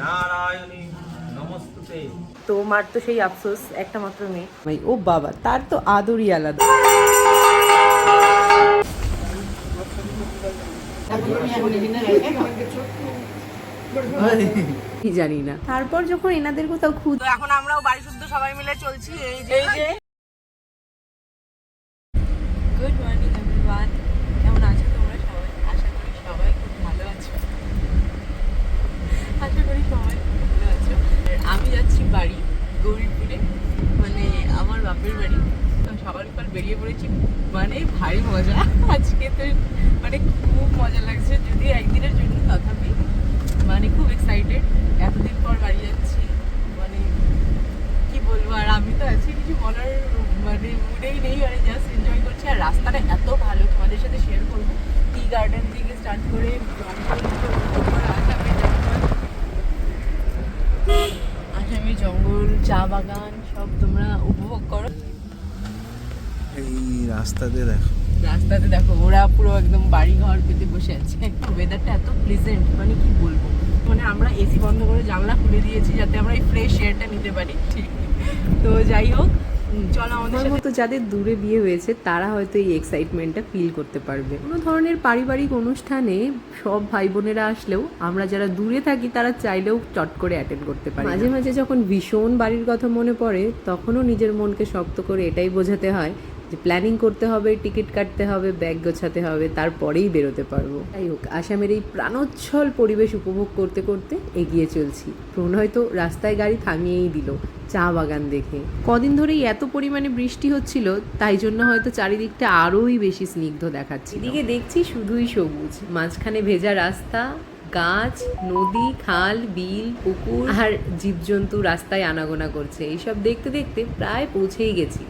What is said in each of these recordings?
নারায়ণী নমস্তুতে। তো তো সেই আফসোস একটা মাত্র মেয়ে। ভাই ও বাবা তার তো আদরই আলাদা। কি জানি না। তারপর যখন এনাদের কোথাও খুদ এখন আমরাও বাড়ি শুদ্ধ সবাই মিলে চলছি এই যে এই যে গুড মর্নিং এভরিওয়ান কেমন আছো তোমরা সবাই আশা করি সবাই খুব ভালো আছো আশা করি সবাই খুব ভালো আছো আর আমি যাচ্ছি বাড়ি গৌরীপুরে মানে আমার বাপের বাড়ি তো সকাল সকাল বেরিয়ে পড়েছি। মানে ভারী মজা। আজকে তো মানে খুব মজা লাগছে। যদি একদিনের জন্য তথাপি। মানে খুব এক্সাইটেড এতদিন পর বাড়ি যাচ্ছি। মানে কি বলব, আর আমি তো আছি কিছু বলার মানে মুডেই নেই। মানে জাস্ট এনজয় করছি। আর রাস্তাটা এত ভালো, তোমাদের সাথে শেয়ার করব। টি গার্ডেন থেকে স্টার্ট করে আসামি জঙ্গল, চা বাগান, সব তোমরা উপভোগ করো। এই রাস্তাতে দেখো। রাস্তাতে দেখো ওরা পুরো একদম বাড়ি ঘর পেতে বসে আছে। ওয়েদারটা এত প্লেজেন্ট মানে কি বলব? মানে আমরা এসি বন্ধ করে জানলা খুলে দিয়েছি যাতে আমরা এই ফ্রেশ এয়ারটা নিতে পারি। ঠিক তো যাই হোক উম, চলো আমাদের আমার মতো যাদের দূরে বিয়ে হয়েছে তারা হয়তো এই এক্সাইটমেন্টটা ফিল করতে পারবে। কোনো ধরনের পারিবারিক অনুষ্ঠানে সব ভাই বোনেরা আসলেও আমরা যারা দূরে থাকি তারা চাইলেও চট করে অ্যাটেন্ড করতে পারি মাঝে মাঝে যখন ভীষণ বাড়ির কথা মনে পড়ে তখনও নিজের মনকে শক্ত করে এটাই বোঝাতে হয় যে প্ল্যানিং করতে হবে টিকিট কাটতে হবে ব্যাগ গোছাতে হবে, তারপরেই বেরোতে পারব। যাই হোক, আসামের এই প্রাণোচ্ছল পরিবেশ উপভোগ করতে করতে এগিয়ে চলছি। প্রণয় তো রাস্তায় গাড়ি থামিয়েই দিল চা বাগান দেখে। কদিন ধরেই এত পরিমাণে বৃষ্টি হচ্ছিল, তাই জন্য হয়তো চারিদিকটা আরোই বেশি স্নিগ্ধ দেখাচ্ছে এদিকে দেখছি শুধুই সবুজ, মাঝখানে ভেজা রাস্তা, গাছ, নদী, খাল, বিল, পুকুর, আর জীবজন্তু রাস্তায় আনাগোনা করছে। এইসব দেখতে দেখতে প্রায় পৌঁছেই গেছি।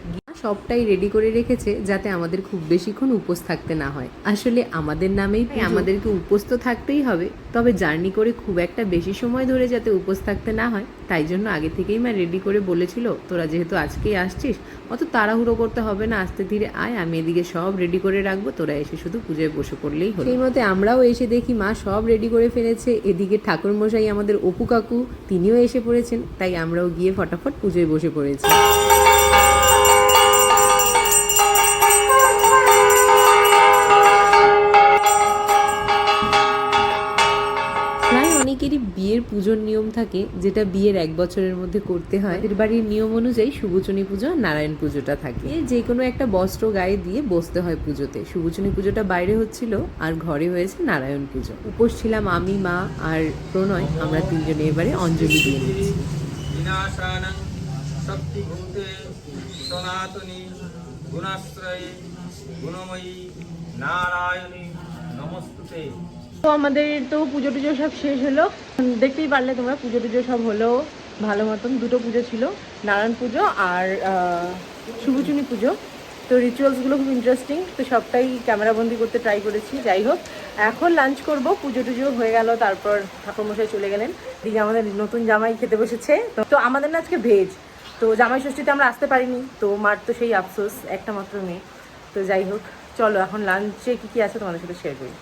সবটাই রেডি করে রেখেছে যাতে আমাদের খুব বেশিক্ষণ উপোস থাকতে না হয়। আসলে আমাদের নামেই আমাদেরকে উপোস তো থাকতেই হবে। তবে জার্নি করে খুব একটা বেশি সময় ধরে যাতে উপোস থাকতে না হয় তাই জন্য আগে থেকেই মা রেডি করে বলেছিল তোরা যেহেতু আজকেই আসছিস অত তাড়াহুড়ো করতে হবে না আস্তে ধীরে আয় আমি এদিকে সব রেডি করে রাখব তোরা এসে শুধু পুজোয় বসে পড়লেই হলো। সেই মতে আমরাও এসে দেখি মা সব রেডি করে ফেলেছে। এদিকে ঠাকুর মশাই আমাদের অপু কাকু তিনিও এসে পড়েছেন তাই আমরাও গিয়ে ফটাফট পুজোয় বসে পড়েছি। পুজোর নিয়ম থাকে, যেটা বিয়ের এক বছরের মধ্যে করতে হয়। এর বাড়ির নিয়ম অনুযায়ী শুভচনী পুজো আর নারায়ণ পুজোটা থাকে। যে কোনো একটা বস্ত্র গায়ে দিয়ে বসতে হয় পুজোতে। শুভচনী পুজোটা বাইরে হচ্ছিল আর ঘরে হয়েছে নারায়ণ পুজো। উপোস ছিলাম আমি, মা আর প্রণয়। আমরা তিনজনে এবারে অঞ্জলি দিয়ে নিচ্ছি নারায়ণী তো আমাদের তো পুজো টুজো সব শেষ হলো। দেখতেই পারলে তোমরা, পুজো টুজো সব হলো ভালো মতন। দুটো পুজো ছিল, নারায়ণ পুজো আর শুভচুনি পুজো। তো রিচুয়ালসগুলো খুব ইন্টারেস্টিং তো সবটাই ক্যামেরাবন্দি করতে ট্রাই করেছি, যাই হোক। এখন লাঞ্চ করব, পুজো টুজো হয়ে গেল, তারপর ঠাকুরমশাই চলে গেলেন। দিকে আমাদের নতুন জামাই খেতে বসেছে। তো আমাদের না আজকে ভেজ তো জামাই ষষ্ঠীতে আমরা আসতে পারিনি। তো মার তো সেই আফসোস, একটা মাত্র মেয়ে। তো যাই হোক, চলো এখন লাঞ্চে কী কী আছে তোমাদের সাথে শেয়ার করি।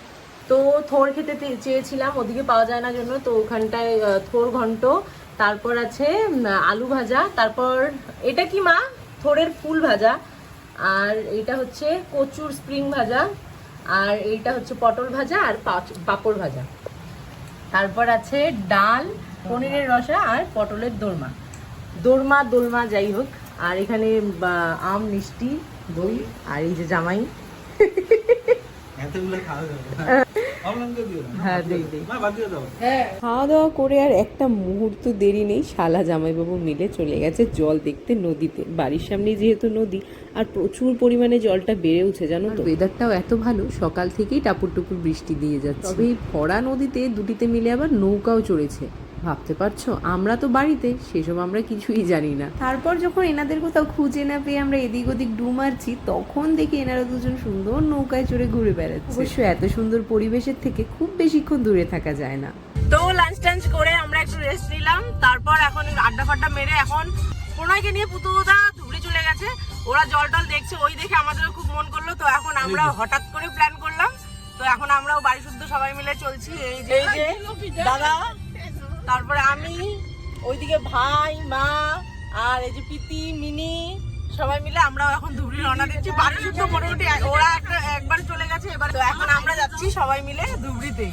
তো থোর খেতে চেয়েছিলাম, ওদিকে পাওয়া যায় না জন্য, তো ওখানটায় থোর ঘন্ট, তারপর আছে আলু ভাজা, তারপর এটা কি মা? থোরের ফুল ভাজা, আর এটা হচ্ছে কচুর স্প্রিং ভাজা, আর এইটা হচ্ছে পটল ভাজা, আর পাঁপড় ভাজা। তারপর আছে ডাল, পনিরের রসা, আর পটলের দোরমা। দোরমা, দোলমা, যাই হোক, আর এখানে আম, মিষ্টি, দই, আর এই যে জামাই। এতগুলো খাওয়া যাবে হ্যাঁ দাও। খাওয়া দাওয়া করে আর একটা মুহূর্ত দেরি নেই। শালা জামাইবাবু মিলে চলে গেছে জল দেখতে নদীতে। বাড়ির সামনে যেহেতু নদী আর প্রচুর পরিমাণে জলটা বেড়ে উঠছে জানো তো? ওয়েদারটাও এত ভালো সকাল থেকেই টাপুর টুপুর বৃষ্টি দিয়ে যাচ্ছে। তবে এই ভরা নদীতে দুটিতে মিলে আবার নৌকাও চড়েছে। ভাবতে পারছ? আমরা তো বাড়িতে সেসব আমরা কিছুই জানি না। তারপর যখন এনাদের কোথাও খুঁজে না পেয়ে আমরা এদিক ওদিক ডু মারছি তখন দেখি এনারা দুজন সুন্দর নৌকায় চড়ে ঘুরে বেড়াচ্ছে। অবশ্য এত সুন্দর পরিবেশের থেকে খুব বেশিক্ষণ দূরে থাকা যায় না। তো লাঞ্চ টাঞ্চ করে আমরা একটু রেস্ট নিলাম। তারপর এখন আড্ডা ফাড্ডা মেরে এখন প্রণয়কে নিয়ে পুতুদা ধুবড়ি চলে গেছে। ওরা জল টল দেখছে ওই দেখে আমাদেরও খুব মন করল। তো এখন আমরা হঠাৎ করে প্ল্যান করলাম। তো এখন আমরাও বাড়ি শুদ্ধ সবাই মিলে চলছি। এই যে এই যে দাদা তারপরে আমি, ওইদিকে ভাই, মা, আর এই যে পিতি মিনি, সবাই মিলে আমরা এখন ধুবড়ি রওনা দিচ্ছি। বাড়ি শুদ্ধ মোটামুটি ওরা একটা একবার চলে গেছে এবার। তো এখন আমরা যাচ্ছি সবাই মিলে ধুবড়িতে।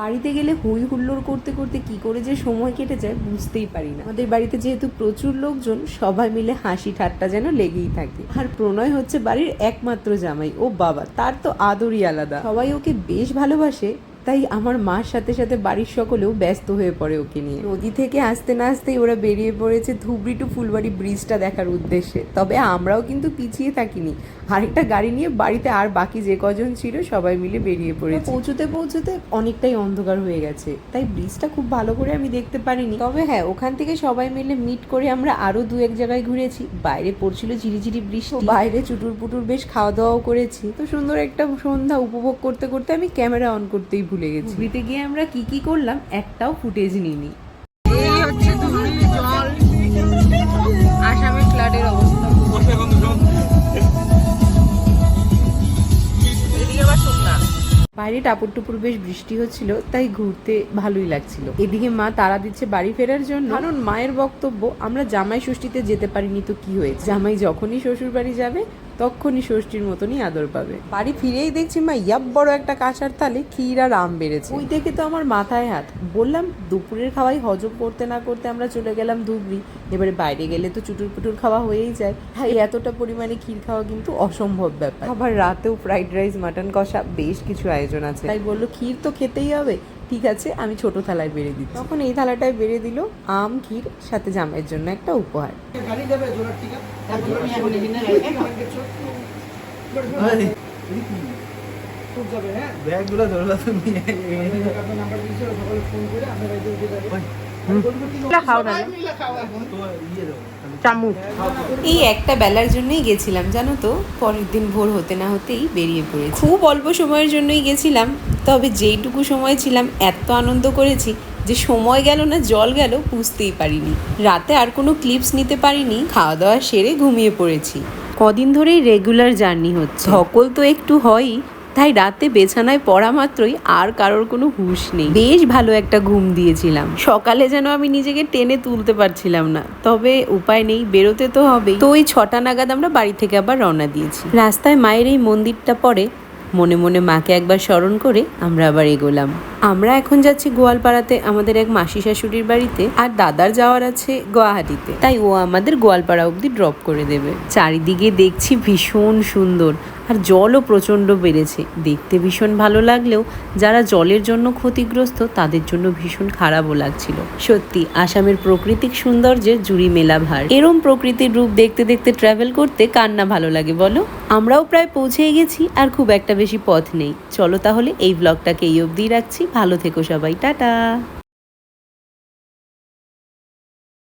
বাড়িতে গেলে হই হুল্লোড় করতে করতে কি করে যে সময় কেটে যায় বুঝতেই পারি না। আমাদের বাড়িতে যেহেতু প্রচুর লোকজন, সবাই মিলে হাসি ঠাট্টা যেন লেগেই থাকে। আর প্রণয় হচ্ছে বাড়ির একমাত্র জামাই, ও বাবা, তার তো আদরই আলাদা। সবাই ওকে বেশ ভালোবাসে তাই আমার মার সাথে সাথে বাড়ির সকলেও ব্যস্ত হয়ে পড়ে ওকে নিয়ে। নদী থেকে আসতে না আসতেই ওরা বেরিয়ে পড়েছে ধুবড়ি টু ফুলবাড়ি ব্রিজটা দেখার উদ্দেশ্যে। তবে আমরাও কিন্তু পিছিয়ে থাকিনি। আরেকটা গাড়ি নিয়ে বাড়িতে আর বাকি যে কজন ছিল সবাই মিলে বেরিয়ে পড়েছে। পৌঁছতে পৌঁছতে অনেকটাই অন্ধকার হয়ে গেছে। তাই ব্রিজটা খুব ভালো করে আমি দেখতে পারিনি। তবে হ্যাঁ ওখান থেকে সবাই মিলে মিট করে আমরা আরও দু এক জায়গায় ঘুরেছি। বাইরে পড়ছিল ঝিরিঝিরি বৃষ্টি। বাইরে চুটুর পুটুর বেশ খাওয়া দাওয়াও করেছি। তো সুন্দর একটা সন্ধ্যা উপভোগ করতে করতে আমি ক্যামেরা অন করতেই ভুলে গেছি। ঘুরিতে গিয়ে আমরা কি কি করলাম একটাও ফুটেজ নিইনি। এই হচ্ছে জল। ফ্লাডের অবস্থা। বাইরে টাপুর টুপুর বেশ বৃষ্টি হচ্ছিল তাই ঘুরতে ভালোই লাগছিল। এদিকে মা তারা দিচ্ছে বাড়ি ফেরার জন্য। কারণ মায়ের বক্তব্য আমরা জামাই ষষ্ঠীতে যেতে পারিনি তো কি হয়েছে? জামাই যখনই শ্বশুর বাড়ি যাবে তখনই ষষ্ঠীর মতনই আদর পাবে। বাড়ি ফিরেই দেখছি মা ইয়াব বড় একটা কাঁসার তালে ক্ষীর আর আম বেড়েছে। ওই দেখে তো আমার মাথায় হাত। বললাম, দুপুরের খাওয়াই হজম করতে না করতে আমরা চলে গেলাম ধুবড়ি। এবারে বাইরে গেলে তো চুটুর পুটুর খাওয়া হয়েই যায়। তাই এতটা পরিমাণে ক্ষীর খাওয়া কিন্তু অসম্ভব ব্যাপার। আবার রাতেও ফ্রাইড রাইস, মাটন কষা, বেশ কিছু আয়োজন আছে। তাই বলল, ক্ষীর তো খেতেই হবে। ঠিক আছে আমি ছোট থালায় বেড়ে দিই তখন এই থালাটায় বেড়ে দিল আম ক্ষীর সাথে জামাইয়ের জন্য একটা উপহার। যাবে ব্যাগগুলো তুমি তো ইয়ে এই একটা বেলার জন্যই গেছিলাম জানো তো? পরের দিন ভোর হতে না হতেই বেরিয়ে পড়েছি। খুব অল্প সময়ের জন্যই গেছিলাম তবে যেইটুকু সময় ছিলাম এত আনন্দ করেছি যে সময় গেল না জল গেল বুঝতেই পারিনি। রাতে আর কোনো ক্লিপস নিতে পারিনি খাওয়া দাওয়া সেরে ঘুমিয়ে পড়েছি। কদিন ধরেই রেগুলার জার্নি হচ্ছে। ধকল তো একটু হয়ই তাই রাতে বেছানায় পড়া মাত্রই আর কারোর কোনো হুঁশ নেই। বেশ ভালো একটা ঘুম দিয়েছিলাম। সকালে যেন আমি নিজেকে টেনে তুলতে পারছিলাম না। তবে উপায় নেই, বেরোতে তো হবেই। তো ওই ছটা নাগাদ আমরা বাড়ি থেকে আবার রওনা দিয়েছি। রাস্তায় মায়ের এই মন্দিরটা পড়ে, মনে মনে মাকে একবার স্মরণ করে আমরা আবার এগোলাম। আমরা এখন যাচ্ছি গোয়ালপাড়াতে আমাদের এক মাসি শাশুড়ির বাড়িতে আর দাদার যাওয়ার আছে গুয়াহাটিতে। তাই ও আমাদের গোয়ালপাড়া অবধি ড্রপ করে দেবে। চারিদিকে দেখছি ভীষণ সুন্দর। আর জলও প্রচণ্ড বেড়েছে। দেখতে ভীষণ ভালো লাগলেও যারা জলের জন্য ক্ষতিগ্রস্ত, তাদের জন্য ভীষণ খারাপও লাগছিল। সত্যি, আসামের প্রাকৃতিক সৌন্দর্যের জুড়ি মেলা ভার। এরম প্রকৃতির রূপ দেখতে দেখতে ট্রাভেল করতে কার না ভালো লাগে বলো? আমরাও প্রায় পৌঁছেই গেছি আর খুব একটা বেশি পথ নেই। চলো তাহলে এই ব্লগটাকে এই অবধিই রাখছি। ভালো থেকো সবাই। টাটা!